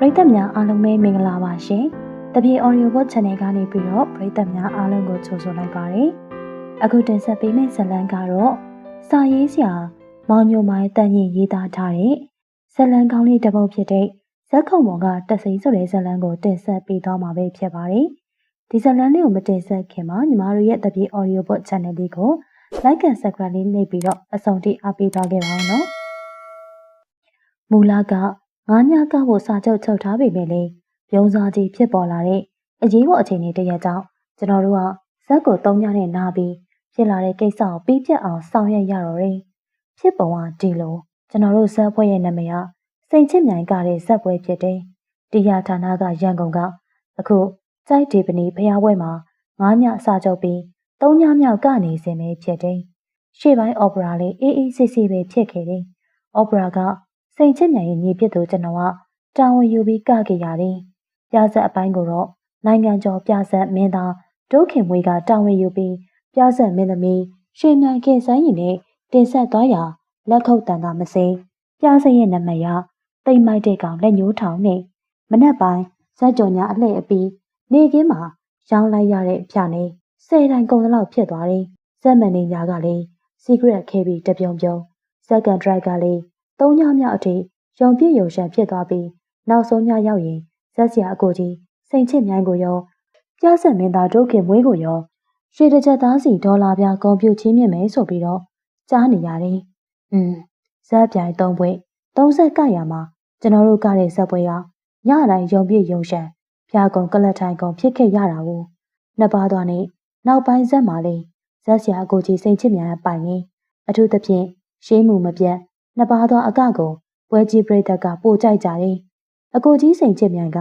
ပရိသတ်များအားလုံးပဲမင်္ဂလာပါရှင်။တပြေ Audio Book Channel ကနေပြီးတော့ပရိသတ်များအားလုံးကိုကြိုဆိုလိုက်ပါတယ်။အခုတင်ဆက်ပေးမယ့်ဇာတ်လမ်းကတော့စာရေးဆရာမောင်ညိုမိုင်းတန်ရင်ရေးသားထားတဲ့ဇာတ်လမ်းကောင်းလေးတစ်ပုဒ်ဖြစ်တဲ့ဇက်ခုံပေါ်ကတဆိတ်ဆိုတဲ့ဇာတ်လမ်းကိုတင်ဆက်ပေးသွားမှာပဲဖြစ်ပါတယ်။ဒီဇာတ်လမ်းလေးကိုမတင်ဆက်ခင်မှာညီမတို့ရဲ့တပြေ Audio Book Channel လေးကို Like and Subscribe လေးနှိပ်ပြီးတော့အဆုံးထိအားပေးသွားခဲ့ပါဦးနော်။မူလက ငါးညကဖို့စာချုပ်ချုပ်ထားပေမဲ့လည်းပြုံးစားကြီးဖြစ်ပေါ်လာတဲ့အရေးပေါ်အခြေအနေတရက်ကြောင့်ကျွန်တော်တို့ကဇက်ကိုသုံးညနဲ့နားပြီးဖြစ်လာတဲ့ကိစ္စကိုပြီးပြတ်အောင်ဆောင်ရွက်ရတော့တယ်။ဖြစ်ပုံကဒီလိုကျွန်တော်တို့ဇက်ဖွဲ့ရဲ့နာမည်ကစိန်ချစ်မြိုင်ကတဲ့ဇက်ပွဲဖြစ်တယ်။တရားဌာနကရန်ကုန်ကအခုကြိုက်ဒီပနီဖျားပွဲမှာငါးညစာချုပ်ပြီးသုံးညမြောက်ကနေစင်ပဲဖြစ်တယ်။ရှေ့ပိုင်းအော်ပရာလေးအေးအေးဆေးဆေးပဲဖြစ်ခဲ့တယ်။အော်ပရာက စိန်ချစ်မြန်ရဲ့ညီဖြစ်သူကျွန်တော်ကတာဝန်ယူပြီးကခဲ့ရတယ်။ပြဆက်အပိုင်းကိုတော့နိုင်ငံကျော်ပြဆက်မင်းသားဒုခင်မွေးကတာဝန်ယူပြီးပြဆက်မင်းသမီးရွှေမြိုင်ခင်ဆိုင်ရင်နဲ့တင်ဆက်သွားရာလက်ခုပ်တန်တာမစိပြဆက်ရဲ့နမရတိမ်မိုက်တဲ့ကောင်လက်ညှိုးထောင်နဲ့မနက်ပိုင်းဇက်ကြော်ညာအလှည့်အပြီးနေကင်းမှာရောင်းလိုက်ရတဲ့ဖြာနေဆယ်တိုင်ကုန်လောက်ဖြစ်သွားတယ်။ဇက်မန်နေညာကလည်း secret ခဲပြီးတပြုံပြုံ second drive ကလည်း သုံးညမြောက်အထိရုံပြည့်ရုံရှံဖြစ်သွားပြီးနောက်ဆုံးညရောက်ရင်ဇက်စရာအကိုကြီးစိန်ချစ်မြိုင်းကိုရောပြဆက်မင်းသားတို့ခင်မွေးကိုရောရွှေတစ်ချက်သားစီဒေါ်လာပြာကွန်ပျူချင်းမြင့်မယ်ဆိုပြီးတော့ကြားနေရတယ်။อืมဇက်ပြိုင်သုံးပွဲသုံးဆက်ကရမှာကျွန်တော်တို့ကတဲ့ဇက်ပွဲကညတိုင်းရုံပြည့်ရုံရှံဖျားကုံကလတ်ထိုင်ကုံဖြစ်ခဲ့ရတာကိုနှစ်ပါးသွားနေနောက်ပိုင်းဇက်မှာလေဇက်စရာအကိုကြီးစိန်ချစ်မြိုင်းပိုင်နေအထူးသဖြင့်ရှေးမှုမပြတ် နှစ်ပါးသောအကကိုပွဲကြီးပရိသတ်ကပိုကြိုက်ကြတယ်။အကိုကြီးစိန်ချစ်မြန်က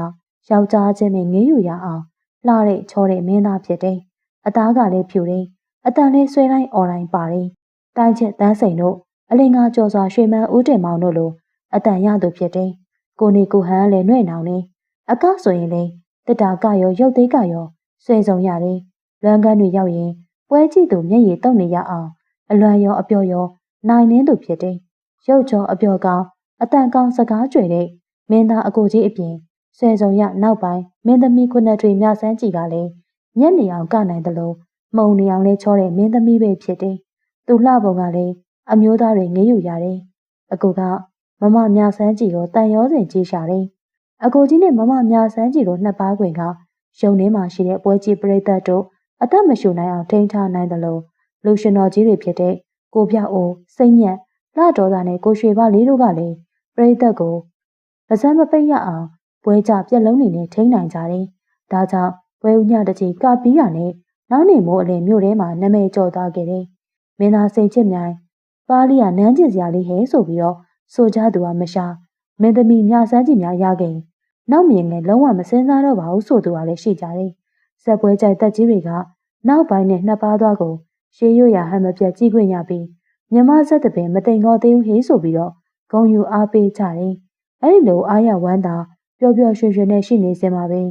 ယောက်ျားချင်းနဲ့ငေးယူရအောင်လှတဲ့ချောတဲ့မင်းသားဖြစ်တယ်။အသားကလည်းဖြူတယ်။အတန်လေးဆွဲတိုင်းអော်တိုင်းပါတယ်။တိုင်းချက်တန်းစိန်တို့အလင်ကကြော်စွာရွှေမန်းဦးတင်မောင်တို့လိုအတန်ရသူဖြစ်တယ်။ကိုနေကိုဟန်လည်းနှွဲ့နောင်နေအကဆိုရင်လည်းတစ်တာကရောရုပ်သေးကရောဆွဲဆောင်ရတယ်။လွမ်းကန်းတွေရောက်ရင်ပွဲကြည့်သူမျက်ရည်တုပ်နေရအောင်အလွမ်းရောအပျော်ရောနိုင်နှင်းသူဖြစ်တယ် ရုပ်ချောအပျော်ကောင်းအတန်ကောင်းစကားကြွယ်တဲ့မင်းသားအကိုကြီးအပြင်ဆွဲစုံရနောက်ပိုင်းမင်းသမီးခုနှစ်တွေမြဆန်းကြည်ကလည်းညက်နေအောင်ကနိုင်တယ်လို့မှုံနေအောင်လဲချောတဲ့မင်းသမီးပဲဖြစ်တယ်။သူလှပုံကလည်းအမျိုးသားတွေငေးယူရတယ်။အကိုကမမမြဆန်းကြည်ကိုတန်ရောစင်ကြီးရှာတယ်။အကိုကြီးနဲ့မမမြဆန်းကြည်တို့နှစ်ပါးခွင်ကရုံထဲမှာရှိတဲ့ပွဲကြီးပရိသတ်တို့အသက်မရှူနိုင်အောင်ထိန်းထားနိုင်တယ်လို့လူရှင်တော်ကြီးတွေဖြစ်တဲ့ကိုပြအိုစိတ်ညက် လှတော်သားနဲ့ကိုရွှေပါလေးတို့ကလည်းပရိသတ်ကိုပါဇက်မပိတ်ရအောင်ပွဲကြပြက်လုံးနေနဲ့ထိန်းနိုင်ကြတယ်။ဒါကြောင့်ပွဲဦးညတကြီးကပြီးရနဲ့နောက်နေမိုးအလယ်မြို့ထဲမှာနာမည်ကျော်သွားခဲ့တယ်။မင်းသားစိန်ချစ်မြိုင်ပါလီကနန်းကျင်စရာလေးဟဲဆိုပြီးတော့ဆိုကြသူကမရှာမင်းသမီးမြဆန်းကြည့်များရခဲ့နောက်မြင်ငယ်လုံးဝမစင်းစားတော့ပါဘူးဆိုသူကလည်းရှိကြတယ်။ဆက်ပွဲကြိုက်တက်ကြီးတွေကနောက်ပိုင်းနဲ့နှစ်ပါးသွားကိုရှေးရွရဟန်မပြတ်ကြည့်ခွင့်ရပြီး မြမဆက်တပင်မတိမ်ခေါ်သေးဘူးဟေးဆိုပြီးတော့ဂုံယူအားပေးကြတယ်။အဲဒီလိုအားရဝမ်းသာပျော်ပျော်ရွှင်ရွှင်နဲ့ရှိနေစင်မှာပဲ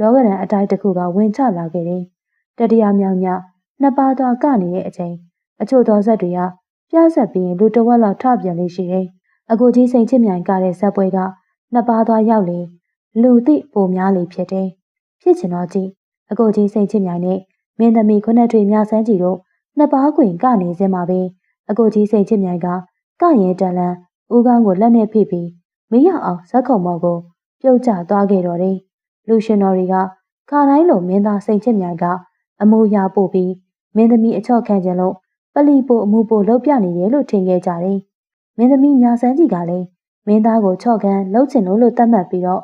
လောကရန်အတိုင်းတစ်ခုကဝင်ချလာခဲ့တယ်။တတရားမြောင်ညနှစ်ပါးသွားကနေတဲ့အချိန်အချို့သောဇက်တွေကပြဆက်ပြီးရင်လူတဝက်လောက်ထပြန်လေးရှိတယ်။အကိုကြီးစိန်ချစ်မြိုင်ကတဲ့ဇက်ပွဲကနှစ်ပါးသွားရောက်လေလူသိပိုများလေဖြစ်တယ်။ဖြစ်ချင်တော့ကြည့်အကိုကြီးစိန်ချစ်မြိုင်နဲ့မင်းသမီးခုနှစ်ထွေမြဆန်းကြည့်တို့နှစ်ပါးခွင်ကနေစင်မှာပဲ အကိုကြီးစိန်ချစ်မြိုင်ကကရင်တန်လန်းဦးကောင်းကိုလက်နဲ့ဖိပြီးမရအောင်ဇက်ခုံမော်ကိုပြုတ်ကျသွားခဲ့တော်တယ်။လူရှင်တော်တွေကခါတိုင်းလိုမင်းသားစိန်ချစ်မြိုင်ကအမူအရာပို့ပြီးမင်းသမီးအချော့ခံခြင်းလို့ပလီပို့အမှုပို့လုပ်ပြနေတယ်လို့ထင်ခဲ့ကြတယ်။မင်းသမီးညာဆန်းကြီးကလည်းမင်းသားကိုချော့ခံလှုပ်ချင်လို့လို့သတ်မှတ်ပြီးတော့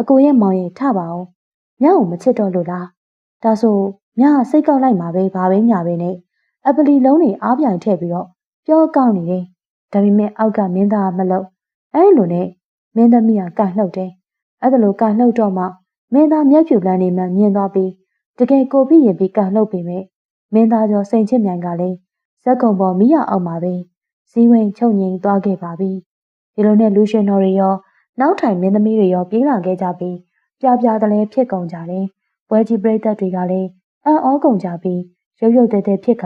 အကိုရဲ့မောင်ရင်ထပါအောင်။ညကိုမချစ်တော့လို့လား။ဒါဆိုညစိတ်ကောက်လိုက်မှာပဲဘာပဲညာပဲနဲ့အပလီလုံးတွေအားပြိုင်ထည့်ပြီးတော့ ပြောကောင်းနေတယ်။ဒါပေမဲ့အောက်ကမင်းသားမလို့အဲ့လိုနဲ့မင်းသမီးကကန်လှုပ်တယ်။အဲ့ဒါလိုကန်လှုပ်တော့မှမင်းသားမျက်ဖြူလန်းနေမှမြင်သွားပြီးတကယ်ကိုပြီးရင်ပြီးကန်လှုပ်ပေမဲ့မင်းသားကျော်စိန်ချစ်မြိုင်ကလည်းဇက်ကုံပေါ်မိရအောင်ပါပဲ။ဇီးဝင်ချုပ်ငိမ်သွားခဲ့ပါပြီ။ဒီလိုနဲ့လူရှင်တော်တွေရောနောက်ထိုင်မင်းသမီးတွေရောပြေးလာခဲ့ကြပြီးပြပြတလဲဖြစ်ကုန်ကြတယ်။ပွဲကြီးပရိသတ်တွေကလည်းအံ့ဩကုန်ကြပြီးရုပ်ရုပ်တဲတဲဖြစ်က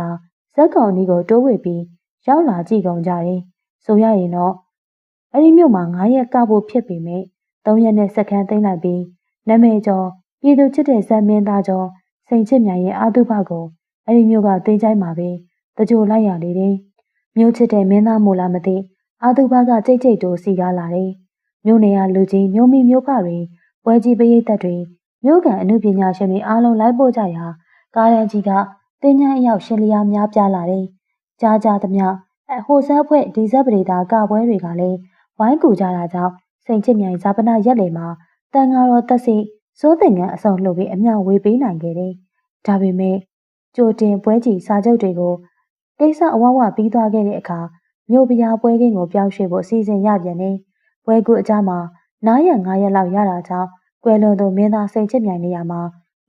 ဇက်ကောင်ကြီးကိုတိုးဝေပြီး ရောက်လာကြည့်ကုန်ကြတယ်။ဆိုရရင်တော့အဲ့ဒီမြို့မှာ9ရက်ကဖို့ဖြစ်ပေမဲ့တ၃ရက်နဲ့စက္ကန့်သိမ်းလိုက်ပြီးနမဲကျော်ပြည်သူချစ်တဲ့ဇက်မင်းသားကျော်စိန်ချစ်မြိုင်ရဲ့အာတုဖကိုအဲ့ဒီမျိုးကတင်းချိုင်းမှာပဲတကြိုလိုက်ရလေတယ်မျိုးချစ်တဲ့မင်းသားမို့လားမသိအာတုဖကကြိတ်ကြိတ်တိုးစီကားလာတယ်မြို့နေရလူကြီးမျိုးမီမျိုးဖတွေပွဲကြီးပရိသတ်တွေမြို့ကန်အမှုပညာရှင်တွေအားလုံးလိုက်ပို့ကြရာကားရန်ကြီးကတင်းញိုင်းအရောက်ရှင်လျာများပြားလာတယ် ကြားကြသမျှအဟိုဆက်ဖွဲ့ဒီဇက်ပရိဒါကပွဲတွေကလည်းဝိုင်းကူကြတာကြောင့်စိန်ချစ်မြိုင်ဇာပနာရက်လေမှာတန်ဃာတော်တက်စီစိုးတင်ကန်အစုံလှုပ်ပြီးအမြောက်ဝေပေးနိုင်ခဲ့တယ်။ဒါပေမဲ့ကြိုတင်ပွဲကြီးစာချုပ်တွေကိုကိစ္စအဝဝပြီးသွားခဲ့တဲ့အခါမြို့ပြားပွဲကင်းကိုပြောင်းရွှေ့ဖို့အစီအစဉ်ရပြန်နေပွဲကူအကြမှာ9ရက်9ရက်လောက်ရတာကြောင့်ကွယ်လွန်သူမင်းသားစိန်ချစ်မြိုင်နေရာမှာ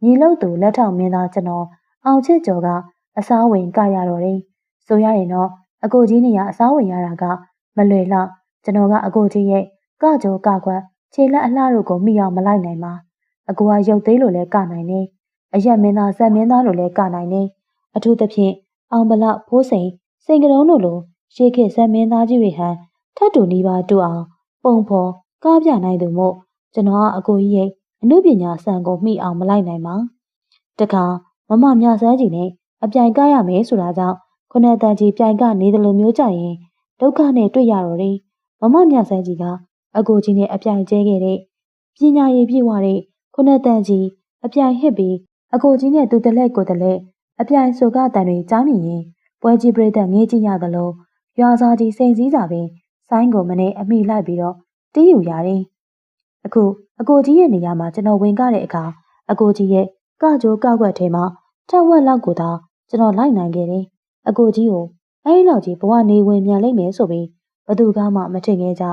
ညီလုတ်သူလက်ထောက်မင်းသားကျွန်တော်အောင်ချစ်ကျော်ကအစားဝင်ကရတော့တယ်။ ဆိုရရင်တော့အကိုကြီးနေရအစားဝင်ရတာကမလွယ်လောက်ကျွန်တော်ကအကိုကြီးရဲ့ကကြိုကကွက်ခြေလက်အလှတို့ကိုမိအောင်မလိုက်နိုင်ပါအကူကရုပ်သေးလို့လည်းကနိုင်နေအရက်မင်းသားဇက်မင်းသားလို့လည်းကနိုင်နေအထူးသဖြင့်အောင်ဗလဖိုးစိန်စိန်ကတုံးတို့လိုရှေးခေတ်ဇက်မင်းသားကြီးတွေဟန်ထတ်တူနီးပါးတူအောင်ပုံဖော်ကားပြနိုင်သူမို့ကျွန်တော်ကအကိုကြီးရဲ့အမှုပညာစံကိုမိအောင်မလိုက်နိုင်ပါတခါမမမြဆန်းကြီးနဲ့အပြိုင်ကရမယ်ဆိုတာကြောင့် ခုနှစ်တန်ကြီးပြိုင်ကနေတယ်လို့မျိုးကြရင်ဒုက္ခနဲ့တွေ့ရတော့တယ်မမမြဆန်းကြီးကအကိုကြီးနဲ့အပြိုင်ကျဲခဲ့တဲ့ပညာရည်ပြည့်ဝတဲ့ခုနှစ်တန်ကြီးအပြိုင်ဟစ်ပြီးအကိုကြီးနဲ့သူတလက်ကိုတလက်အပြိုင်ဆိုကတန်တွေကြားမြင်ရင်ပွဲကြီးပြိတ္တငေးကြည့်ရသလိုရွာသားကြီးစိန်စည်းစာပင်ဆိုင်းကိုမနဲ့အမိလိုက်ပြီးတော့တီးယူရတယ်။အခုအကိုကြီးရဲ့နေရာမှာကျွန်တော်ဝင်ကြတဲ့အခါအကိုကြီးရဲ့ကကြိုးကောက်ွက်ထဲမှာထက်ဝက်လောက်ကိုသာကျွန်တော်လိုက်နိုင်ခဲ့တယ်။ အကိုကြီးကိုအဲဒီလောက်ကြီးဘဝနေဝင်မြန်လိမ့်မယ်ဆိုပြီးဘသူကမှမထင်ခဲ့ကြ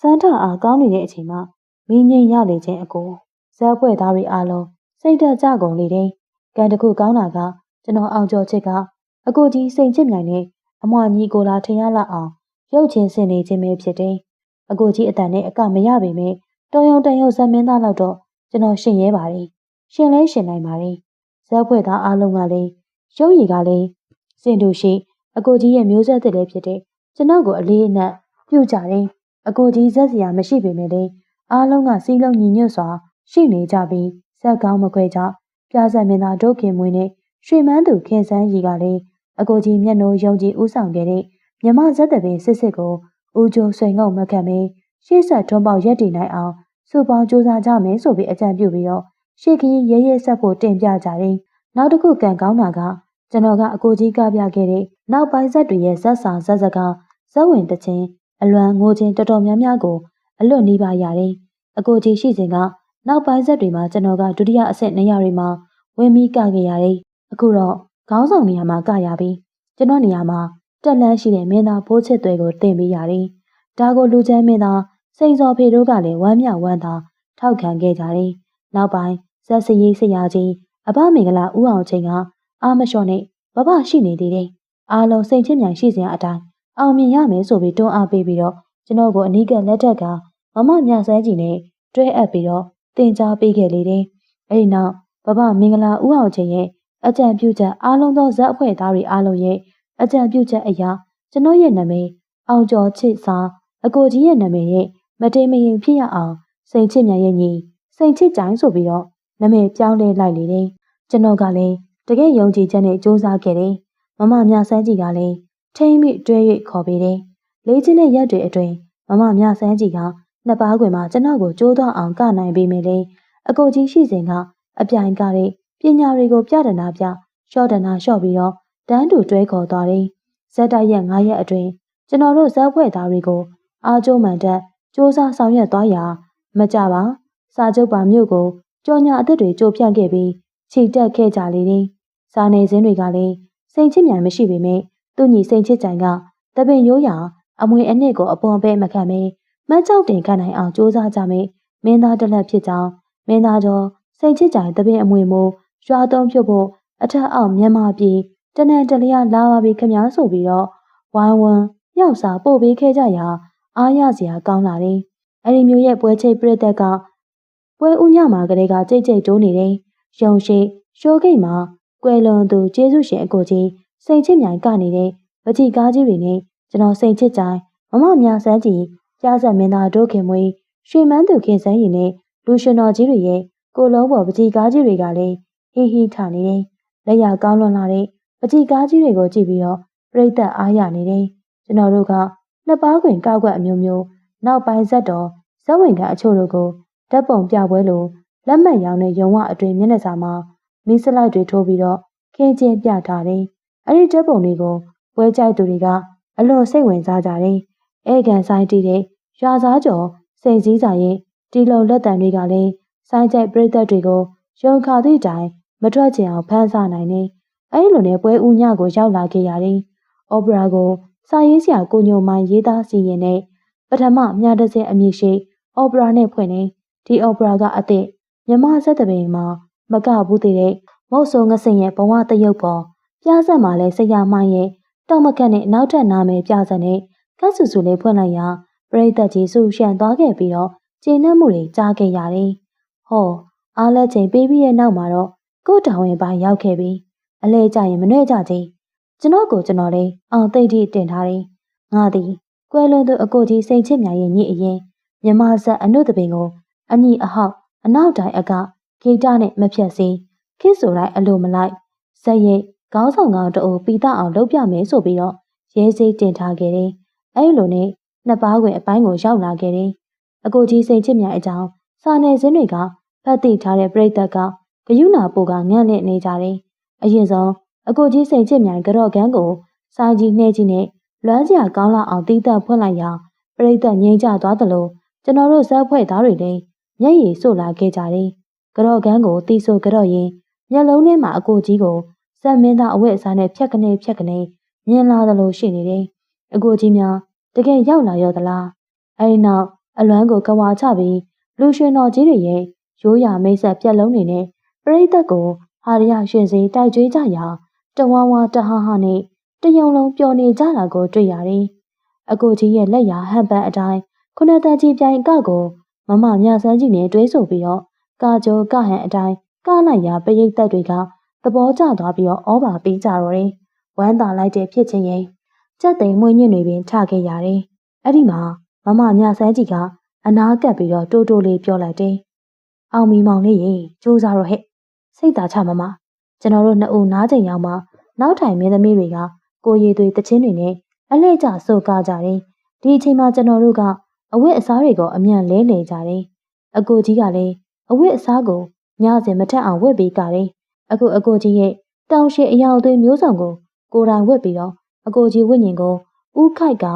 စမ်းထအားကောင်းနေတဲ့အချိန်မှာမင်းငိမ့်ရလေခြင်းအကိုဇက်ဖွဲ့သားတွေအားလုံးစိတ်တက်ကြကုန်လေတယ်။ကံတခုကောင်းတာကကျွန်တော်အောင်ကျော်ချစ်ကအကိုကြီးစိန်ချစ်မြိုင်နဲ့အမွာညီကိုလာထင်ရလောက်အောင်ရုပ်ချင်းဆင်နေခြင်းပဲဖြစ်တယ်။အကိုကြီးအတန်နဲ့အကမရပေမဲ့တော်ရုံတန်ရုံဇက်မင်းသားလောက်တော့ကျွန်တော်ရှင်ရဲပါတယ်။ရှင်လဲရှင်နိုင်ပါတယ်။ဇက်ဖွဲ့သားအားလုံးကလည်းရုပ်ရည်ကလည်း စင်တူရှိ အကိုကြီးရဲ့မျိုးဆက်သစ်လည်းဖြစ်တဲ့ကျွန်တော်ကိုအလေးအနက်ပြုကြတယ်အကိုကြီးဇက်စရာမရှိပေမဲ့လည်းအားလုံးကစီးလုံးညီညွတ်စွာရှိနေကြပြီးဇက်ကောင်းမခွဲကြပြဆက်မင်းသားဒုခင်မွေးနဲ့ရွှေမန်းသူခင်စန်းကြီးကလည်းအကိုကြီးမျက်နှာယုံကြည်ဥဆောင်ခဲ့တဲ့မြမဇက်တပင်စစ်စစ်ကိုဦးကျိုးဆွေငုံမခံမင်းရှေ့ဆက်ထွန်းပေါက်ရက်တည်နိုင်အောင်စုပေါင်းစူးစမ်းကြမယ်ဆိုပြီးအကြံပြုပြီးတော့ရှေ့ခရီးရဲရဲဆက်ဖို့တင်ပြကြတယ်။နောက်တစ်ခုကံကောင်းတာက ကျွန်တော်ကအကိုကြီးကပြခဲ့တဲ့နောက်ပိုင်းဇက်တွေရဲ့ဇက်စာဇက်စကားဇက်ဝင်တခြင်းအလွန်ငိုခြင်းတော်တော်များများကိုအလွတ်နီးပါရတယ်။အကိုကြီးရှိစဉ်ကနောက်ပိုင်းဆက်တွေမှာကျွန်တော်ကဒုတိယအဆင့်နေရာတွေမှာဝင်ပြီးကခဲ့ရတယ်။အခုတော့ခေါင်းဆောင်နေရာမှာကရပြီးကျွန်တော်နေရာမှာတက်လန်းရှိတဲ့မင်းသားဘိုးချစ်သွဲကိုတင်ပေးရတယ်။ဒါကိုလူချမ်းမင်းသားစိန်စော်ဖေတို့ကလည်းဝမ်းမြောက်ဝမ်းသာထောက်ခံခဲ့ကြတယ်။နောက်ပိုင်းဇက်စရေးဆရာကြီးအဘမင်္ဂလာဦးအောင်ချင်းက အာမလျှော့နဲ့ဘဘရှိနေသေးတယ်။အားလုံးစိတ်ချစ်မြန်ရှိစရာအတိုင်းအောင်မြင်ရမယ်ဆိုပြီးတွန်းအားပေးပြီးတော့ကျွန်တော်ကိုအနီးကလက်ထက်ကမမမြဆဲကြီးနဲ့တွဲအပ်ပြီးတော့တင် जा ပေးခဲ့လေတယ်။အဲဒီနောက်ဘဘမင်္ဂလာဦးအောင်ချင်းရဲ့အကြံပြုချက်အားလုံးသောဇက်အဖွဲ့သားတွေအားလုံးရဲ့အကြံပြုချက်အရာကျွန်တော်ရဲ့နာမည်အောင်ကျော်ချစ်စာအကိုကြီးရဲ့နာမည်ရဲ့မတေးမရင်ဖြစ်ရအောင်စိန်ချစ်မြန်ရဲ့ညီစိန်ချစ်ကြိုင်းဆိုပြီးတော့နာမည်ပြောင်းလဲလိုက်လေတယ်။ကျွန်တော်ကလည်း တကယ်ယုံကြည်ချက်နဲ့စူးစမ်းခဲ့တယ်။မမမြဆန်းကြီးကလည်းထိမ့်မိတွဲ၍ခေါ်ပေးတယ်။လေးချင်းတဲ့ရက်တွေအတွင်းမမမြဆန်းကြီးကနှစ်ပါးခွင်မှာကျွန်တော်ကိုကြိုးတော့အောင်ကနိုင်ပေးမယ်လေအကိုကြီးရှိစဉ်ကအပြိုင်ကားတဲ့ပညာတွေကိုပြဒနာပြရှော့ဒနာရှော့ပြီးတော့တန်းတူတွဲခေါ်သွားတယ်ဇက်တိုက်ရက်9ရက်အတွင်းကျွန်တော်တို့ဇက်ဖွဲ့သားတွေကိုအားကျိုးမှန်တက်စ조사ဆောင်ရွက်သွားရာမကြပါစာချုပ်ပါမြို့ကိုကြော်ညာအသစ်တွေကြိုပြန့်ခဲ့ပြီးခြိတက်ခဲ့ကြလေတယ် စာနေစင်းတွေကလည်းစိန်ချစ်မြန်မရှိပေမဲ့သူ့ညီစိန်ချစ်ကြိုင်ကတပင်ရိုးရာအမွေအနှစ်ကိုအပွန်ပဲမခံမေမတ်ကြောက်တင်ခံနိုင်အောင်စူးစမ်းကြမေမင်းသားတလက်ဖြစ်ကြောင်းမင်းသားကျော်စိတ်ချစ်ကြိုင်တပင်အမွေမိုးရွာတုံးဖြုတ်ဖို့အထက်အောက်မြန်မာပြည်တနန်တလျာလာပါပြီခမများဆိုပြီးတော့ဝိုင်းဝန်းရောက်စာပို့ပေးခဲ့ကြရာအားရစရာကောင်းလာတယ်။အဲဒီမျိုးရဲ့ပွဲချိတ်ပြည့်သက်ကပွဲဥညမှာကလေးကကြိတ်ကြိတ်တိုးနေတယ်။ရုံရှိရှိုးဂိတ်မှာ ကွယ်လွန်သူကျေးဇူးရှင်အကိုကြီးစိန်ချစ်မြိုင်ကနေပကြည်ကားကြီးတွေနဲ့ကျွန်တော်စိန်ချစ်ကြိုင်မမမြဆန်းကြီးကြားဆက်မင်းသားဒုခင်မွေးရွှေမန်းသူခင်စန်းရီနဲ့လူရှင်တော်ကြီးတွေရဲ့ကိုလုံးပေါ်ပကြီးကားကြီးတွေကလည်းဟီဟီထနေတယ်။လက်ရကောင်းလွန်လာတဲ့ပကြီးကားကြီးတွေကိုကြည့်ပြီးတော့ပြိတ္တအားရနေတယ်။ကျွန်တော်တို့ကနှစ်ပါးခွင်ကောက်ွက်အမျိုးမျိုးနောက်ပိုင်းဆက်တော်ဇက်ဝင်ကအချို့တို့ကိုဓာတ်ပုံပြပွဲလိုလက်မှတ်ရောင်းတဲ့ရုံဝအတွင်မျက်နှာစာမှာ မီးစလိုက်တွေထိုးပြီးတော့ခင်းချင်းပြထားတယ်။အဲ့ဒီဓာတ်ပုံတွေကိုပွဲကြိုက်သူတွေကအလွန်စိတ်ဝင်စားကြတယ်။အဲကန်ဆိုင်တီးတဲ့ရွာသားကျော်စိတ်စည်းစာရဲ့တီလုံလက်တံတွေကလည်းဆိုင်ကြိုက်ပြိသက်တွေကိုရုံခါသည့်တိုင်မထွက်ချင်အောင်ဖမ်းဆနိုင်နေအဲဒီလိုနဲ့ပွဲဦးညကိုရောက်လာခဲ့ရတယ်။အော်ပရာကိုစာရေးဆရာကိုညိုမိုင်းရေးသားစီရင်တဲ့ပထမမြတ်တစဲအမည်ရှိအော်ပရာနဲ့ဖွင့်နေဒီအော်ပရာကအသည့်မြမဆက်တဲ့ပင်မှာ မကဘူးတဲ့မုတ်ဆိုးငစင်ရဲ့ဘဝတရုပ်ပေါ်ပြားဆက်မှာလဲဆရာမိုင်းရဲ့တောက်မကက်နဲ့နောက်ထပ်နာမည်ပြားဆက်နဲ့ကတ်ဆူဆူလေးဖွင့်လိုက်ရာပရိသတ်ကြီးဆူရှံသွားခဲ့ပြီးတော့ကျေနပ်မှုတွေကြားခဲ့ရတယ်။ဟောအားလက်ချိန်ပေးပြီးရဲ့နောက်မှာတော့ကို့တောင်ဝင်ပိုင်းရောက်ခဲ့ပြီးအလဲကြရင်မနှဲ့ကြကြီးကျွန်တော်ကိုကျွန်တော်လေးအောင်သိတိတင်ထားတယ်။ငါသည်ကွဲလွန်သူအကိုကြီးစိန်ချစ်မြရဲ့ညစ်အရင်မြမဆက်အနုတပင်ကိုအညီအဟောက်အနောက်တိုင်းအက ဂီတနဲ့မဖြတ်စီခိဆိုလိုက်အလိုမလိုက်ဇက်ရိတ်ခေါင်းဆောင်ကောင်တို့ပီတာအောင်လုပ်ပြမယ်ဆိုပြီးတော့ရဲစိတ်တင်ထားခဲ့တယ်။အဲဒီလိုနဲ့နှစ်ပါးခွင်အပိုင်းကိုရောက်လာခဲ့တယ်။အကိုကြီးစိန်ချစ်မြအကြောင်းစာနယ်ဇင်းတွေကဖတ်သိထားတဲ့ပြိတ္တကဂယုနာပိုကငန့်လက်နေကြတယ်။အရင်ဆုံးအကိုကြီးစိန်ချစ်မြိုင်ကြော့ကန်းကိုစာကြီးနှဲကြီးနဲ့လွမ်းစရာကောင်းလာအောင်တီးတက်ဖွင့်လိုက်ရာပြိတ္တငြိမ်းချသွားသလိုကျွန်တော်တို့ဇက်ဖွဲ့သားတွေလည်းမျက်ရည်စို့လာခဲ့ကြတယ်။ ကြော့ကန်းကိုတီးဆိုကြော့ရင်မျက်လုံးထဲမှာအကိုကြီးကိုစက်မင်းသားအဝတ်အစားနဲ့ဖြက်ကနေဖြက်ကနေမြင်လာသလိုရှိနေတယ်။အကိုကြီးများတကယ်ရောက်လာရောသလား။အဲဒီနောက်အလွမ်းကိုကဝါချပြီးလူရှင်တော်ကြီးတွေရဲ့ရိုးရာမိတ်ဆက်ပြက်လုံးတွေနဲ့ပရိသတ်ကိုဟာရရရှင်စီတိုက်ကြွေးကြရာတဝါဝါတဟဟနဲ့တယုံလုံးပျော်နေကြတာကိုတွေ့ရတယ်။အကိုကြီးရဲ့လက်ရာဟန်ပန်အတိုင်းခုနတန်ကြီးပြိုင်ကကိုမမမြဆန်းကြီးနဲ့တွဲဆိုပြီးတော့ ကာကျော်ကဟန်အတိုင်းကလိုက်ရာပရိသတ်တွေကသဘောကျသွားပြီးတော့ဩဘာပေးကြတော့တယ်။ဝမ်းသာလိုက်တဲ့ဖြစ်ချင်းရင်ကြက်သိမ်မွေးညစ်တွေပင်ထခဲ့ရတယ်။အဲ့ဒီမှာမမမြဆန်းကြီးကအနားကပ်ပြီးတော့တိုးတိုးလေးပြောလိုက်တယ်။အောင်မီမောင်လေးရေစူးစားတော့ဟဲ့စိတ်သာချမမကျွန်တော်တို့နှစ်ဦးနားချိန်ရောက်မှနောက်ထိုင်မင်းသမီးတွေကကိုရည်သွေးတချင်းတွေနဲ့အလှည့်ကျဆိုကားကြတယ်။ဒီအချိန်မှာကျွန်တော်တို့ကအဝတ်အစားတွေကိုအမြန်လဲနေကြတယ်။အကိုကြီးကလည်း အဝတ်အစားကိုညစဉ်မထက်အောင်ဝတ်ပေးကြတယ်။အခုအကိုကြီးရဲ့တောင်ရှိအယောင်သွေးမျိုးစုံကိုကိုယ်တိုင်ဝတ်ပြီးတော့အကိုကြီးဝိညာဉ်ကိုဥခိုက်က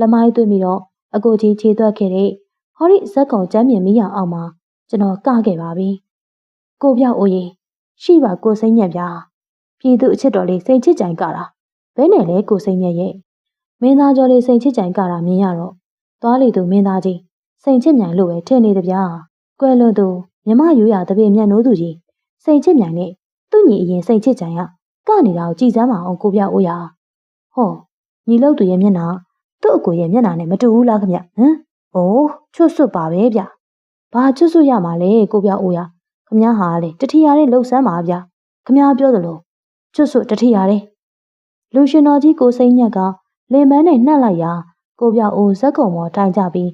လမိုင်းသွင်းပြီးတော့အကိုကြီးခြေသွက်ခဲ့တဲ့ဟောဒီဇက်ကောင်ကျမ်းမြင်မိရအောင်မှာကျွန်တော်ကခဲ့ပါပြီ။ကိုပြောက်အိုးကြီးရှိပါကိုစိမ့်ညက်ဗျာပြည်သူအချစ်တော်လေးစိန်ချစ်ကြိုင်ကတာဘဲနဲ့လဲကိုစိမ့်ညက်ရဲ့မင်းသားကျော်လေးစိန်ချစ်ကြိုင်ကတာမြင်ရတော့သွားလေသူမင်းသားကြီးစိန်ချစ်မြိုင်လို့ပဲထင်နေတဗျာကွယ်လွန်သူ မြမယူရတပည့်မြတ်နိုးသူကြီးစိန်ချစ်မြိုင်နဲ့သူ့ညီအရင်စိန်ချစ်ကြိုင်ကကနေတာကိုကြည်စမ်းမအောင်ကိုပြောက်အိုးရဟောညီလို့သူရဲ့မျက်နှာသူ့အကိုရဲ့မျက်နှာနဲ့မတူဘူးလားခင်ဗျဟမ်အိုးချွတ်ဆွတ်ပါပဲဗျဘာချွတ်ဆွတ်ရမှာလဲကိုပြောက်အိုးရခမည်းဟာလေတထီရတဲ့လှုပ်ဆန်းပါဗျခမည်းပြောသလိုချွတ်ဆွတ်တထီရတဲ့လူရှင်တော်ကြီးကိုစိမ့်ညက်ကလင်မန်းနဲ့နှက်လိုက်ရာကိုပြောက်အိုးဇက်ကုံပေါ်ထိုင်ကြပြီး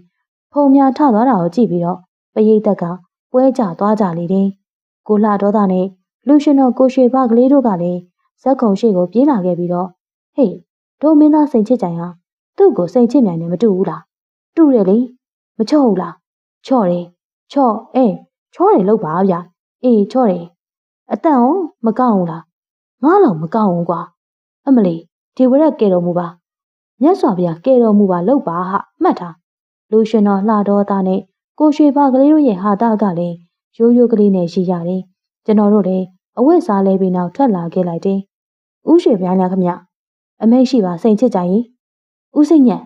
ဖုံများထသွားတာကိုကြည့်ပြီးတော့ပရိသတ်က ပွဲကြသွားကြလေတယ်ကိုလှတော်သားနဲ့လူရှင်တော်ကိုရွှေဘကလေးတို့ကလည်းဇက်ခုံရှိကိုပြေးလာခဲ့ပြီးတော့ဟေးဒိုမင်းသားစိန်ချစ်ကြိုင်ဟာသူ့ကိုစိန်ချစ်မြိုင်နဲ့မတူဘူးလားတူတယ်လေမချော့ဘူးလားချော့တယ်ချော့အေးချောတယ်လို့ပါဗျာအေးချော့တယ်အတန်အောင်မကောက်ဘူးလားငါလောက်မကောက်ဘူးကွာအမလီဒီဝရက်ကဲတော်မူပါမြတ်စွာဘုရားကဲတော်မူပါလို့ပါဟာမှတ်ထားလူရှင်တော်လှတော်သားနဲ့ ကိုရွှေဘကလေးတို့ရဲ့ဟာတာကလည်းရိုးရိုးကလေးနဲ့ရှိရတယ်ကျွန်တော်တို့လည်းအဝတ်စားလဲပြီးနောက်ထွက်လာခဲ့လိုက်တယ်ဥရွှေပြားများခမအမိတ်ရှိပါစိန်ချစ်ကြရင်ဥစိတ်ညက်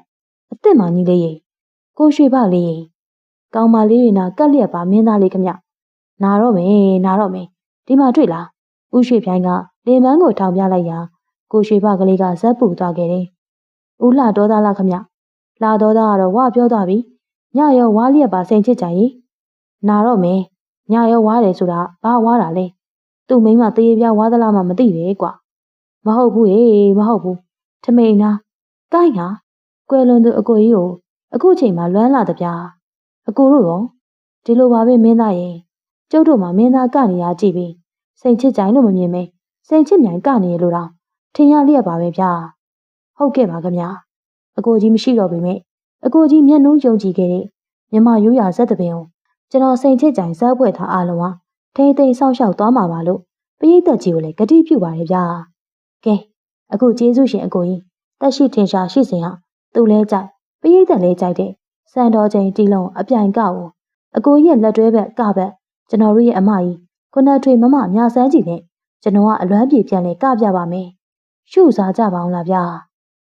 အစ်စ်မကြီးလေးရေကိုရွှေဘလေးရေကောင်းမလေးတွေနာကက်လျက်ပါမင်းသားလေးခမနာတော့မယ်နာတော့မယ်ဒီမှာတွေ့လားဥရွှေပြိုင်ကလင်မန်းကိုထောင်ပြလိုက်ရာကိုရွှေဘကလေးကဇက်ပူသွားခဲ့တယ်ဥလှတော်သားလားခမလာတော်သားကတော့ဝါပြောသွားပြီ ညရောဝါလျက်ပါစိန်ချစ်ကြရင်နာတော့မယ်ညရောဝါတယ်ဆိုတာဘာဝါတာလဲသူ့မိန်းမတရေပြားဝါသလားမှမသိပဲကွာမဟုတ်ဘူးဟေးမဟုတ်ဘူးထမိန်နာကိုင်းဟာကွယ်လွန်သူအကိုကြီးကိုအခုချိန်မှာလွမ်းလာတပြားအကိုတို့ရောဒီလိုပါပဲမင်းသားရဲ့ကျုပ်တို့မှမင်းသားကနေရကြည့်ပြီးစိန်ချစ်ကြိုင်လို့မမြင်မဲစိန်ချစ်မြိုင်ကနေရလို့တော့ထင်ရလျက်ပါပဲဗျာဟုတ်ကဲ့ပါခင်ဗျာအကိုကြီးမရှိတော့ပေမဲ့ အကိုကြီးမျက်နှုံးယုံကြည်ခဲ့တဲ့မြမရိုးရာဇက်တပင်ကိုကျွန်တော်စိန်ချစ်ကြိုင်ဇက်ပွဲထားအားလုံးဟာထိမ့်သိမ်းဆောက်ရှောက်သွားမှာပါလို့ပရိသတ်ကြီးကိုလည်းဂတိပြုပါတယ်ဗျာကဲအခုကျေးဇူးရှင်အကိုကြီးတက်ရှိထင်ရှားရှိစဉ်ဟာသူလဲကြိုက်ပရိသတ်လဲကြိုက်တဲ့စံတော်ချိန်တီလုံးအပြိုင်ကောက်အကိုကြီးရဲ့လက်တွဲဘက်ကဘက်ကျွန်တော်တို့ရဲ့အမကြီးခုနထွေမမမြဆန်းကြည့်နဲ့ကျွန်တော်ကအလွမ်းပြေပြန်လဲကပြပါမယ်ရှုစားကြပါအောင်လားဗျာ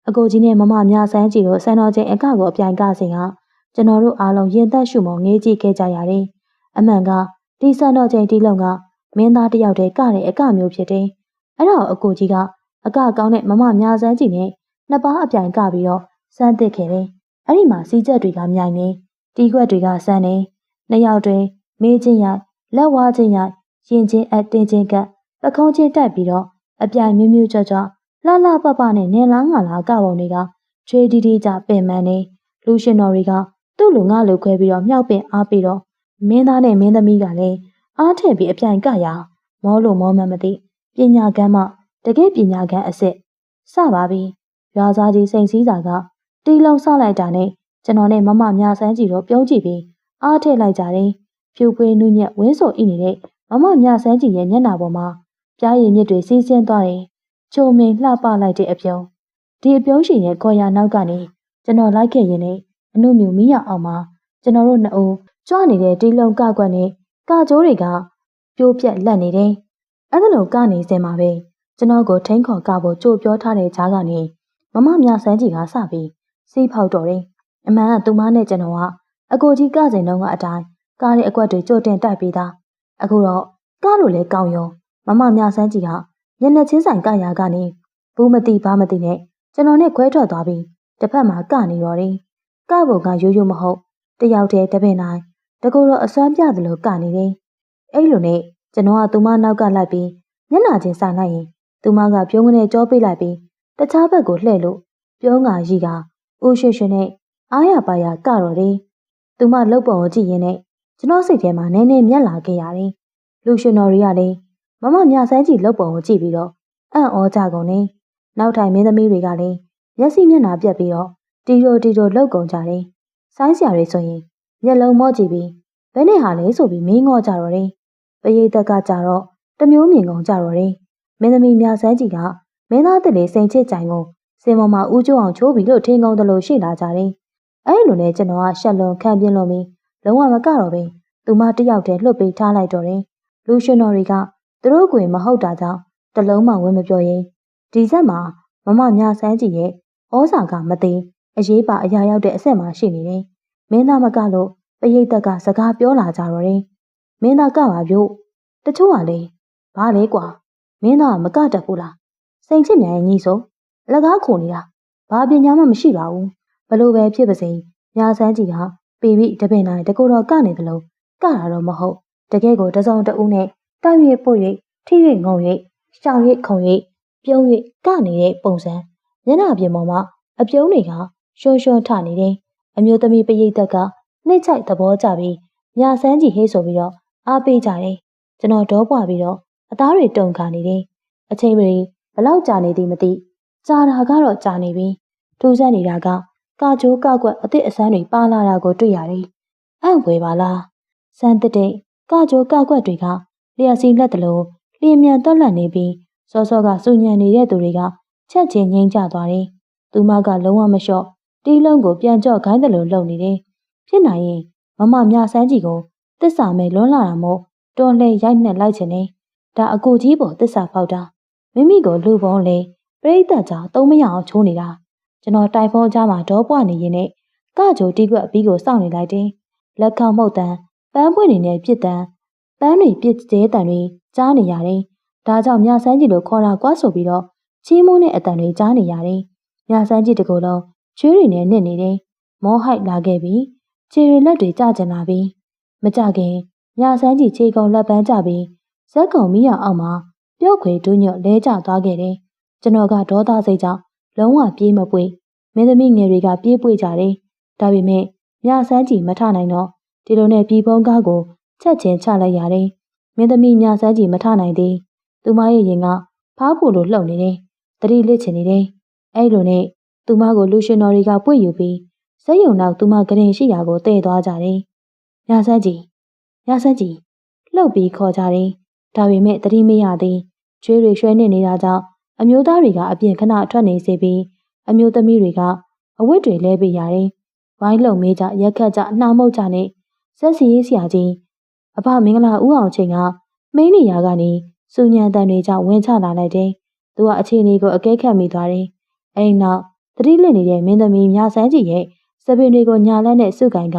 အကိုကြီးနဲ့မမမြဆန်းကြည့်တို့စံတော်ချိန်အကကိုအပြိုင်ကစဉ်ဟာကျွန်တော်တို့အားလုံးရင်သက်ရှုမောငေးကြည့်ခဲ့ကြရတယ်အမှန်ကဒီစံတော်ချိန်တီလုံးကမင်းသားတယောက်တည်းကတဲ့အကမျိုးဖြစ်တယ်အဲ့တော့အကိုကြီးကအကကောင်းတဲ့မမမြဆန်းကြည့်နဲ့နှစ်ပါးအပြိုင်ကပြီးတော့စမ်းသစ်ခဲ့တယ်အဲ့ဒီမှာစီးချက်တွေကမြိုင်နေတီးခွက်တွေကစမ်းနေနှစ်ယောက်တွင်မေးချင်းရိုက်လက်ဝါးချင်းရိုက်ရင်ချင်းအတင်းချင်းကပခုံးချင်းတက်ပြီးတော့အပြိုင်မျိုးမျိုးကြွကြွ လှလှပပနဲ့နင်လားငါလားကပုံတွေကချွေးတီးတီးကြပင်ပန်းနေလူရှင်တော်တွေကသူ့လူငါလူခွဲပြီးတော့မြောက်ပင်အားပြီးတော့မင်းသားနဲ့မင်းသမီးကလည်းအားထည့်ပြီးအပြိုင်ကရမောလို့မောမှမသိပညာကမ်းမှတကယ်ပညာကမ်းအစ်စ်စပါပြီရွာသားကြီးစိန်စည်းစာကတီလုံးဆောက်လိုက်တာနဲ့ကျွန်တော်နဲ့မမမြဆန်းကြည့်တော့ပြုံးကြည့်ပြီးအားထည့်လိုက်ကြတယ်။ဖြူပွေးနုညက်ဝင်းစော်ဣနေတဲ့မမမြဆန်းကြည့်ရဲ့မျက်နှာပေါ်မှာပြားရည်မြစ်တွေစီးဆင်းသွားတယ်။ ချုံမင်လှပလိုက်တဲ့အပြုံးဒီအပြုံးရှင်ရဲ့ခေါ်ရနောက်ကနေကျွန်တော်လိုက်ခဲ့ရင်လည်းအနုမြူမီးရအောင်မှာကျွန်တော်တို့နှစ်ဦးကြွနေတဲ့တီလုံးကကွက်နဲ့ကကြိုးတွေကပြိုးပြက်လက်နေတယ်။အဲ့ဒါလိုကနေစင်မှာပဲကျွန်တော်ကိုထိန်ခေါ်ကဖို့ကြိုပြောထားတဲ့ကြားကနေမမမြဆန်းကြည့်ကစပြီးစီးဖောက်တော်တယ်။အမှန်ကသူမနဲ့ကျွန်တော်ကအကိုကြီးကစင်တော့ကအတိုင်းကားရဲ့အကွက်တွေကြိုတင်တိုက်ပေးတာ။အခုတော့ကားလိုလဲကောင်းရောမမမြဆန်းကြည့်က မျက်နှာချင်းဆိုင်ကရာကနေဘူးမသိဘာမသိနဲ့ကျွန်တော်နဲ့ခွဲထွက်သွားပြီးတစ်ဖက်မှာကနေရောတယ်။ကဘုံကရိုးရိုးမဟုတ်တယောက်တည်းတပင်တိုင်းတကူတော့အစွမ်းပြသလိုကနေတယ်။အဲ့လိုနဲ့ကျွန်တော်ကသူမနောက်ကလိုက်ပြီးမျက်နှာချင်းဆိုင်လိုက်ရင်သူမကပြုံးကနေကြောပေးလိုက်ပြီးတခြားဘက်ကိုလှည့်လို့ပြုံးကရီကဦးရွှေရွှေနဲ့အားရပါရကတော့တယ်။သူမလှုပ်ပုံကိုကြည့်ရင်းနဲ့ကျွန်တော်စိတ်ထဲမှာနည်းနည်းမျက်လာခဲ့ရတယ်။လူရှင်တော်တွေကလည်း မမမြဆန်းကြည့်လှုပ်ပုံကိုကြည့်ပြီးတော့အံ့ဩကြကုန်နေ။နောက်ထိုင်မင်းသမီးတွေကလည်းမျက်စိမျက်နှာပြက်ပြီးတော့တီတိုတီတိုလှုပ်ကုန်ကြတယ်။ဆိုင်းစရာတွေဆိုရင်မျက်လုံးမော့ကြည့်ပြီးဘယ်နဲ့ဟာလဲဆိုပြီးမင်းငေါ့ကြတော့တယ်။ပရိသတ်ကကြတော့တမျိုးမြင်ကုန်ကြတော့တယ်။မင်းသမီးမြဆန်းကြည့်ကမင်းသားတလေစိန်ချစ်ကြိုင်ကိုစင်ပေါ်မှာဦးကျိုးအောင်ချိုးပြီးလို့ထင်းကုန်တယ်လို့ရှိလာကြတယ်။အဲ့လိုနဲ့ကျွန်တော်ကရှက်လွန်ခံပြင်းလွန်ပြီးလုံးဝမကတော့ပဲသူမတယောက်တည်းလှုပ်ပေးထားလိုက်တော့တယ်။လူရှင်တော်တွေက သူတို့ကိုမဟုတ်တာကြောင့်တလုံးမှဝင်မပြောရင်ဒီဆက်မှာမမမြဆန်းကြည့်ရဲ့ဩဇာကမသိအရေးပါအရာရောက်တဲ့အဆင့်မှာရှိနေတယ်။မင်းသားမကလို့ပရိသတ်ကစကားပြောလာကြတော့တယ်။မင်းသားကပါဗျို့တချို့ကလေဘာလဲကွာမင်းသားမကတတ်ဘူးလားစိန်ချစ်မြန်ရဲ့ညီဆိုအလကားခုန်နေတာဘာပညာမှမရှိပါဘူးဘလို့ပဲဖြစ်ပါစေညာဆန်းကြီးကပေပြီးတပင်တိုင်းတကူတော်ကနေသလိုကတာတော့မဟုတ်တကယ်ကိုတစုံတဦးနဲ့ တိုက်ရွေ့ပုတ်၍ထိ၍ငုံ၍ရှောင်၍ခုံ၍ပြုံး၍ကနေပုံစံမျက်နှာပြင်ပေါ်မှာအပြုံးတွေကရှွန်းရှွန်းထနေတယ်အမျိုးသမီးပရိသတ်ကနှိမ့်ချိုက်သဘောကျပြီးညာဆန်းကြီးဟေးဆိုပြီးတော့အားပေးကြတယ်ကျွန်တော်ဒေါပွားပြီးတော့အသားတွေတုန်ခါနေတယ်အချိန်မီဘလောက်ကြာနေသည်မသိကြာတာကတော့ကြာနေပြီထူးဆန်းနေတာကကာချိုးကောက်ကွက်အစ်စ်အစမ်းတွေပါလာတာကိုတွေ့ရတယ်အံ့ဖွယ်ပါလားစမ်းတဲ့တဲ့ကာချိုးကောက်ကွက်တွေက လျှက်စီလက်တလုံးလျင်မြန်တက်လက်နေပြီးစောစောကစူညံနေတဲ့သူတွေကချက်ချင်းငိမ့်ကျသွားတယ်သူမကလုံးဝမလျှော့တီးလုံးကိုပြန်ကြော့ခိုင်းတယ်လို့လုပ်နေတယ်ဖြစ်နိုင်ရင်မမမြဆန်းကြီးကိုတစ္ဆာမဲ့လွန်းလာတာမို့တွန်းလှဲရိုက်နှက်လိုက်ခြင်းနဲ့ဒါအကိုကြီးပေါ်တစ္ဆာဖောက်တာမိမိကိုလူပုံးလေပရိသတ်ကြောင့်သုံးမရအောင်ချိုးနေတာကျွန်တော်တိုင်ဖုန်းကြားမှာဒေါပွားနေရင်နဲ့ကကြိုတီးကွက်အပြီးကိုစောင့်နေလိုက်တယ်လက်ခေါမှုတ်တန်ပန်းပွင့်နေနဲ့ပြစ်တန် ပန်းတွေပြစ်ကျဲတန်တွေကြားနေရတယ်ဒါကြောင့်မြဆန်းကြီးလိုခေါ်တာကွာဆိုပြီးတော့ချီးမွမ်းတဲ့အတန်တွေကြားနေရတယ်မြဆန်းကြီးတကူလုံးချွေးတွေနဲ့နစ်နေတယ်မောဟိုက်လာခဲ့ပြီးခြေရလက်တွေကျကျလာပြီးမကြခင်မြဆန်းကြီးခြေကုံလက်ပန်းကျပြီးဇက်ကုံမိရအောင်မှာပျော့ခွေဒူးညွတ်လဲကျသွားခဲ့တယ်။ကျွန်တော်ကဒေါသစိတ်ကြောင့်လုံးဝပြေးမပွေမင်းသမီးငယ်တွေကပြေးပွေကြတယ်။ဒါပေမဲ့မြဆန်းကြီးမထနိုင်တော့ဒီလိုနဲ့ပြည်ဖုံးကားကို ချက်ချင်းချလိုက်ရတယ်မင်းသမီးညာဆန်းကြီးမထနိုင်သေးသူမရဲ့ရင်ကဖားဖို့လိုလှုပ်နေတယ်တတိလစ်ချင်နေတယ်အဲ့လိုနဲ့သူမကိုလူရှင်တော်တွေကပွေ့ယူပြီးစိတ်ယုံနောက်သူမကရင်ရှိရာကိုတည့်သွားကြတယ်ညာဆန်းကြီးညာဆန်းကြီးလှုပ်ပြီးခေါ်ကြတယ်ဒါပေမဲ့တတိမရသည်ကျွေးတွေရွှဲနေနေတာကြောင့်အမျိုးသားတွေကအပြင်ခဏထွက်နေစေပြီးအမျိုးသမီးတွေကအဝတ်တွေလဲပေးရတယ်ဝိုင်းလုံမေးကြရက်ခတ်ကြနှာမုတ်ကြနဲ့ဆက်စီရေးဆရာကြီး အဖမင်္ဂလာဦးအောင်ချိန်ကမင်းနေရာကနေစူညံတန်တွေကြောင့်ဝင်ချလာလိုက်တယ်။သူကအခြေအနေကိုအကဲခတ်မိသွားတယ်။အဲဒီနောက်တတိလစ်နေတဲ့မင်းသမီးမြဆန်းကြီးရဲ့စပင်တွေကိုညာလက်နဲ့စုကင်က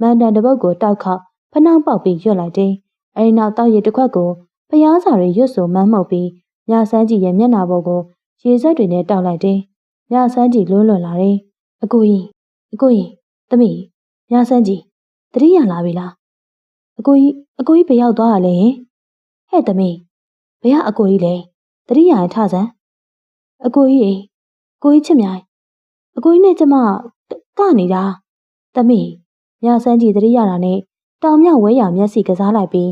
မန်တန်တစ်ပုတ်ကိုတောက်ခေါက်ဖနှောင်းပေါက်ပြီးရွတ်လိုက်တယ်။အဲဒီနောက်တောက်ရည်တစ်ခွက်ကိုဖျားစာတွေရွတ်ဆိုမန်းမှုတ်ပြီးမြဆန်းကြီးရဲ့မျက်နှာပေါ်ကိုရေစက်တွေနဲ့တောက်လိုက်တယ်။မြဆန်းကြီးလွန်းလွန်လာတယ်။အကိုကြီးအကိုကြီးသမီးမြဆန်းကြီးတတိယလာပြီလား အကိုကြီးအကိုကြီးဘယ်ရောက်သွားရလဲဟဲ့သမီးဘယ်ကအကိုကြီးလဲတတိယထဆန်းအကိုကြီးကိုကြီးချစ်မြိုင်အကိုကြီးနဲ့ကျမကနေတာသမီးမြဆန်းကြီးတတိယတာနဲ့တောင်မြောက်ဝဲရမျက်စိကစားလိုက်ပြီး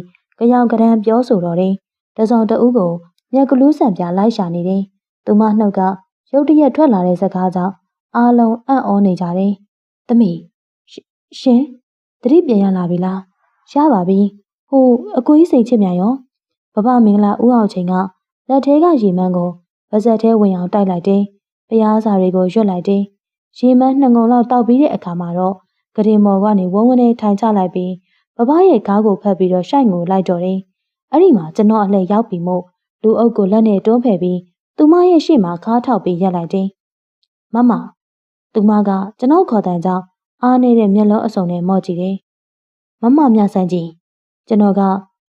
ကြောင်ကရန်ပြောဆိုတော့တယ်တစောင်းတဦးကိုမြက်ကလူးဆန်ပြလိုက်ရှာနေတယ်သူမနှုတ်ကရုတ်တရက်ထွက်လာတဲ့စကားကြောင့်အားလုံးအံ့ဩနေကြတယ်သမီးရှင်တတိပြန်ရလာပြီလား ရပါပြီဟိုအကိုကြီးစိတ်ချစ်မြန်ရောဘဘမင်္ဂလာဦးအောင်ချိန်ကလက်ထဲကရေမန်းကိုပါဇက်ထဲဝင်အောင်တိုက်လိုက်တယ်ဖျားစာတွေကိုရွတ်လိုက်တယ်ရေမန်းနှစ်ငုံလောက်တောက်ပြီးတဲ့အခါမှာတော့ကရင်မော်ကနေဝုန်းဝန်းနဲ့ထိုင်ချလိုက်ပြီးဘဘရဲ့ကားကိုဖက်ပြီးတော့ရှိုက်ငိုလိုက်တော့တယ်အဲ့ဒီမှာကျွန်တော်အလှည့်ရောက်ပြီးမို့လူအုပ်ကိုလက်နဲ့တွန်းဖယ်ပြီးသူမရဲ့ရှေ့မှာခါထောက်ပြီးရက်လိုက်တယ်မမသူမကကျွန်တော်ခေါ်တဲ့ကြောင့်အားနေတဲ့မျက်လုံးအစုံနဲ့မော့ကြည့်တယ်။ မမမြဆန်းကြီးကျွန်တော်က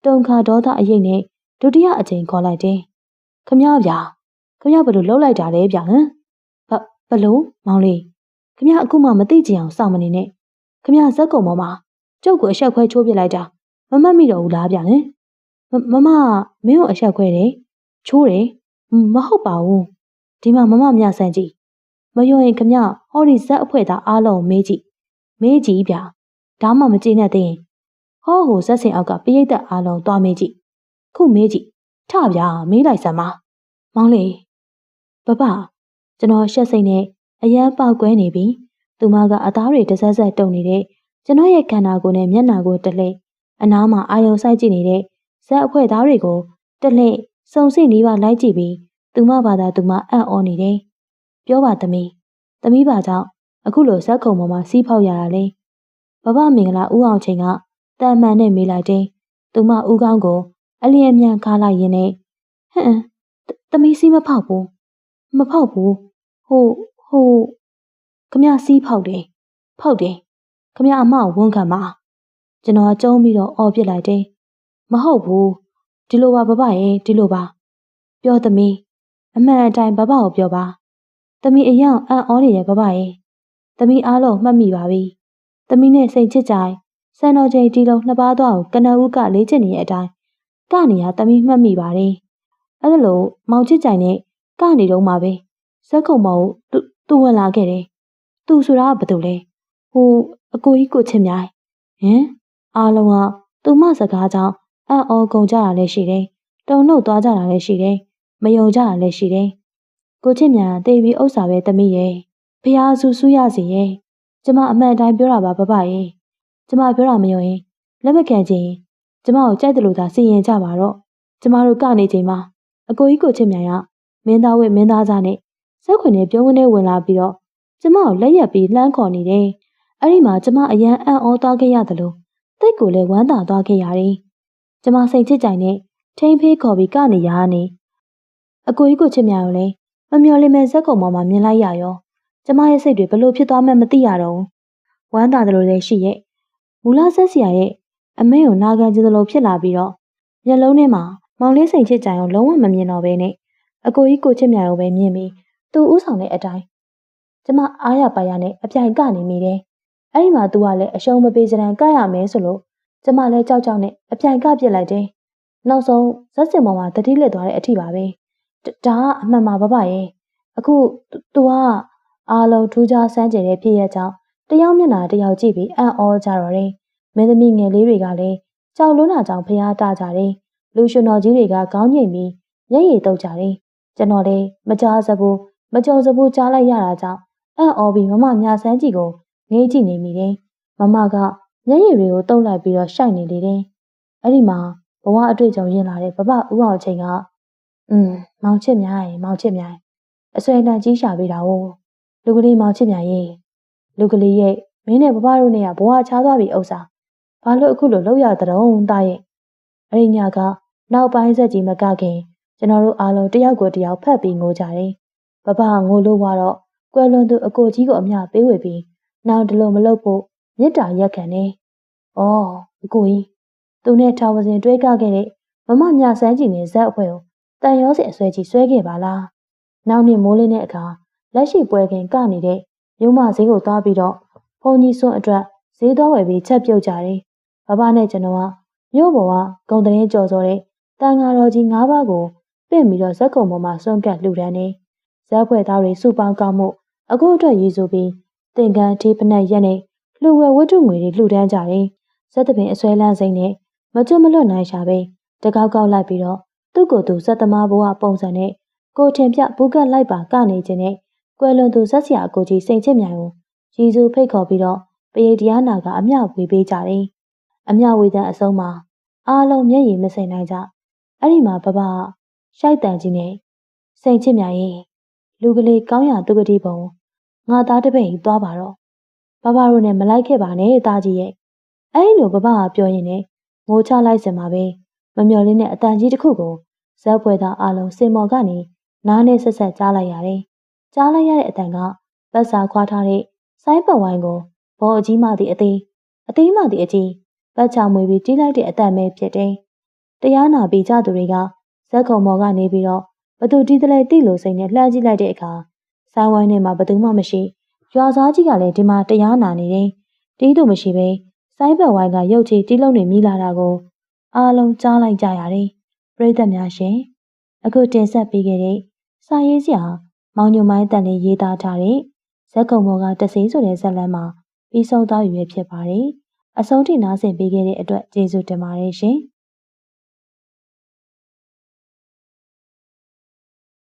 တုံခါဒေါသအရေးနဲ့ဒုတိယအကြိမ်ခေါ်လိုက်တယ်။ခမရဗျာခမရဘယ်လိုလှုပ်လိုက်တာလဲဗျာဟမ်ဘဘလို့မောင်လေးခမရအခုမှမသိကြအောင်စောင့်မနေနဲ့ခမရဇက်ကုံပေါ်မှာကျုပ်ကိုအဆက်ခွဲချိုးပစ်လိုက်တာမမတ်မိတော့ဘူးလားဗျာဟမ်မမမင်းကိုအဆက်ခွဲတယ်ချိုးတယ်မဟုတ်ပါဘူးဒီမှာမမမြဆန်းကြီးမယုံရင်ခမဟောဒီဇက်အဖွဲ့သားအားလုံးမေးကြည့်မေးကြည့်ဗျာ ဒါမှမကြည့်နဲ့သေးရင်ဟောဟိုဇက်စင်အောက်ကပရိသတ်အားလုံးသွားမေးကြည့်ခုမေးကြည့်ထဗျာမေးလိုက်စမ်းပါမောင်လေးပပကျွန်တော်ရှက်စိတ်နဲ့အရန်ပေါက်ကွဲနေပြီသူမကအသားတွေတဆက်ဆက်တုံနေတဲ့ကျွန်တော်ရဲ့ခန္ဓာကိုယ်နဲ့မျက်နှာကိုတလှည့်အနားမှာအာယုံဆိုင်ကြည့်နေတဲ့ဇက်အဖွဲ့သားတွေကိုတလှည့်စုံစိနေပါလိုက်ကြည့်ပြီးသူမဘာသာသူမအံ့ဩနေတယ်ပြောပါသမီးသမီးပါကြောင့်အခုလိုဇက်ခုံပေါ်မှာစီးဖောက်ရတာလေ ဘဘမင်္ဂလာဦးအောင်ချိန်ကတန်မှန်နဲ့မေးလိုက်တယ်သူမဦးကောင်းကိုအလျင်မြန်ခါလိုက်ရင်နဲ့ဟမ်သမီးစီးမဖောက်ဘူးမဖောက်ဘူးဟိုဟိုခမစီးဖောက်တယ်ဖောက်တယ်ခမအမဝန်ခံပါကျွန်တော်ကျုံးပြီးတော့အော်ပြစ်လိုက်တယ်မဟုတ်ဘူးဒီလိုပါဘဘရဲ့ဒီလိုပါပြောသမီးအမှန်အတိုင်းဘဘကိုပြောပါသမီးအယောင်အံ့ဩနေတယ်ဘဘရဲ့သမီးအားလုံးမှတ်မိပါပြီ သမီးနဲ့စိတ်ချစ်ကြိုင်စံတော်ချိန်တီလုံးနှစ်ပါးသွားကိုကနဦးကလေးချစ်နေတဲ့အတိုင်းကနေရသမီးမှတ်မိပါတယ်အဲ့ဒါလို့မောင်ချစ်ကြိုင်နဲ့ကနေတော့မှပဲဇက်ခုံမောင်သူသူဝင်လာခဲ့တယ်သူဆိုတာကဘာတူလဲဟိုအကိုကြီးကိုချစ်မြိုင်ဟင်အားလုံးကသူမစကားကြောင့်အံ့ဩကုန်ကြတာလည်းရှိတယ်တုံနှုတ်သွားကြတာလည်းရှိတယ်မယုံကြတာလည်းရှိတယ်ကိုချစ်မြန်တေးပြီးဥစ္စာပဲသမီးရဲ့ဖះဆူဆူရစီရဲ့ ကျမအမှန်တိုင်းပြောတာပါဘဘရဲ့ကျမပြောတာမယုံရင်လက်မခံချင်းကျမကိုကြိုက်တယ်လို့သာစီရင်ကြပါတော့ကျမတို့ကနေချိန်မှာအကိုကြီးကိုချစ်မြန်ရမင်းသားဝဲမင်းသားသားနဲ့စက်ခွင်နဲ့ပြုံးကနေဝင်လာပြီးတော့ကျမကိုလက်ရက်ပြီးလှမ်းခေါ်နေတယ်အဲ့ဒီမှာကျမအရန်အံ့ဩသွားခဲ့ရတယ်လို့တိတ်ကိုလည်းဝမ်းသာသွားခဲ့ရတယ်ကျမစိတ်ချစ်ကြိုင်နဲ့ထိန်ဖေးခေါ်ပြီးကနေရကနေအကိုကြီးကိုချစ်မြန်ကိုလည်းမမျော်လင့်မဲ့ဇက်ကုံပေါ်မှာမြင်လိုက်ရရော ကျမရဲ့စိတ်တွေဘလို့ဖြစ်သွားမှမသိရတော့ဘူးဝမ်းသာတယ်လို့လည်းရှိရဲ့မူလဆက်ဆရာရဲ့အမေကိုနာခံခြင်းသလိုဖြစ်လာပြီးတော့မျက်လုံးထဲမှာမောင်လေးစိန်ချစ်ကြံအောင်လုံးဝမမြင်တော့ဘဲနဲ့အကိုကြီးကိုချစ်မြောင်ကိုပဲမြင်ပြီးသူ့ဥဆောင်တဲ့အတိုင်းကျမအားရပါရနဲ့အပြိုင်ကနေမိတယ်အဲ့ဒီမှာသူကလည်းအရှုံးမပေးစရန်ကရမယ်ဆိုလို့ကျမလည်းကြောက်ကြောက်နဲ့အပြိုင်ကပြစ်လိုက်တယ်နောက်ဆုံးဇက်စင်ပေါ်မှာတတိလက်သွားတဲ့အထိပါပဲဒါကအမှန်ပါဘဘရဲ့အခုသူက အားလုံးထူးခြားစမ်းကြယ်တဲ့ဖြစ်ရကြောင်းတယောက်မျက်နှာတယောက်ကြည့်ပြီးအံ့ဩကြတော့တယ် မင်းသမီးငယ်လေးတွေကလည်းကြောက်လွန်းတာကြောင့်ဖျားတကြတယ်လူရှင်တော်ကြီးတွေကခေါင်းငိမ့်ပြီးမျက်ရည်တုပ်ကြတယ်ကျွန်တော်လည်းမကြားစဘူးမကြုံစဘူးကြားလိုက်ရတာကြောင့်အံ့ဩပြီးမမမြဆန်းကြီးကိုငေးကြည့်နေမိတယ်မမကမျက်ရည်တွေကိုတုပ်လိုက်ပြီးတော့ရှိုက်နေလေတယ်အဲ့ဒီမှာဘဝအတွေ့အကြုံရင်းလာတဲ့ဘဘဦးအောင်ချိန်ကอืมမောင်ချစ်များရေမောင်ချစ်များအဆွေတန်ကြီးရှာပေးတာ哦 လူကလေးမောင်ချစ်များရေလူကလေးရဲ့မင်းနဲ့ဘဘတို့နဲ့ကဘဝချားသွားပြီဥစ္စာဘာလို့အခုလိုလောက်ရတဲ့တုံးတာရဲ့အဲ့ဒီညကနောက်ပိုင်းဆက်ကြီးမကခင်ကျွန်တော်တို့အားလုံးတယောက်ကိုတယောက်ဖက်ပြီးငိုကြတယ်ဘဘငိုလို့ကတော့ကွယ်လွန်သူအကိုကြီးကိုအမျှပေးဝေပြီးနောက်ဒီလိုမလုပ်ဖို့မေတ္တာရက်ခံနေ။အော်အကိုကြီးသူနဲ့ထာဝစဉ်တွဲကခဲ့တဲ့မမမြဆန်းကြည်နဲ့ဇက်အဖွဲ့ကိုတန်ရောစင်အဆွဲကြီးဆွဲခဲ့ပါလား။နောက်နေ့မိုးလင်းတဲ့အခါ လက်ရှိပွဲခင်ကနေတဲ့မြို့မဈေးကိုသွားပြီးတော့ဘုံကြီးစွန်းအတွက်ဈေးသွားဝယ်ပြီးချက်ပြုတ်ကြတယ်။ဘဘနဲ့ကျွန်တော်ကမြို့ပေါ်ကဂုံတရင်ကြော်စော်တဲ့တန်ဃာတော်ကြီး၅ပါးကိုပင့်ပြီးတော့ဇက်ကုံပေါ်မှာစွန့်ကပ်လှူဒန်းနေ။ဇက်ဖွဲ့သားတွေစုပေါင်းကောက်မှုအခုအတွက်ရည်ဆိုပြီးသင်္ကန်းထေးဖနက်ရက်နဲ့လှူဝဲဝတ္ထုငွေတွေလှူဒန်းကြတယ်။ဇက်တပင်အစွဲလန်းစိမ့်နဲ့မကျွတ်မလွတ်နိုင်ရှာပဲတကောက်ကောက်လိုက်ပြီးတော့သူ့ကိုယ်သူဇက်သမားဘဝပုံစံနဲ့ကိုထင်ပြဘူးကတ်လိုက်ပါကနေခြင်းနဲ့ ကွယ်လွန်သူဇက်ဆရာအကိုကြီးစိန်ချစ်မြိုင်ကိုရည်စူးဖိတ်ခေါ်ပြီးတော့ပရိတရားနာကအမျှဝေပေးကြတယ်။အမျှဝေတဲ့အဆုံးမှာအားလုံးမျက်ရည်မစိမ့်နိုင်ကြ။အဲ့ဒီမှာဘဘရှိုက်တန်ကြီးနဲ့စိန်ချစ်မြိုင်ရင်လူကလေးကောင်းရသူကတိပုံငါသားတပည့်ကြီးသွားပါတော့ဘဘတို့နဲ့မလိုက်ခဲ့ပါနဲ့သားကြီးရဲ့အဲ့လိုဘဘကပြောရင်လည်းငိုချလိုက်စင်ပါပဲမမျော်လင်းတဲ့အတန်ကြီးတစ်ခုကိုဇက်ပွဲသားအလုံးစင်မော်ကနေနားနဲ့ဆက်ဆက်ကြားလိုက်ရတယ် ကြားလိုက်ရတဲ့အတန်ကပတ်စာခွာထားတဲ့ဆိုင်းပတ်ဝိုင်းကိုဘောအကြီးမှသည့်အသေးအသေးမှသည့်အကြီးပတ်ချမွေပြီးတီးလိုက်တဲ့အတန်ပဲဖြစ်တယ်တရားနာပြီးကြသူတွေကဇက်ခုံမော်ကနေပြီးတော့ဘသူတီးတလဲတိလို့စိတ်နဲ့လှမ်းကြည့်လိုက်တဲ့အခါဆိုင်းဝိုင်းထဲမှာဘသူမှမရှိရွာသားကြီးကလည်းဒီမှာတရားနာနေတယ်တီးသူမရှိပဲဆိုင်းဘက်ဝိုင်းကရုတ်ချီတီးလုံးနေမိလာတာကိုအားလုံးကြားလိုက်ကြရတယ်ပရိသတ်များရှင်အခုတင်ဆက်ပေးခဲ့တဲ့စာရေးစရာ မောင်ညိုမိုင်းတန်လေးရေးသားထားတဲ့ဇက်ကုံမော်ကတစီဆိုတဲ့ဇက်လန်းမှာပြီးဆုံးသွားပြီဖြစ်ပါတယ်အဆုံးထိနားဆင်ပေးခဲ့တဲ့အတွက်ကျေးဇူးတင်ပါတယ်ရှင်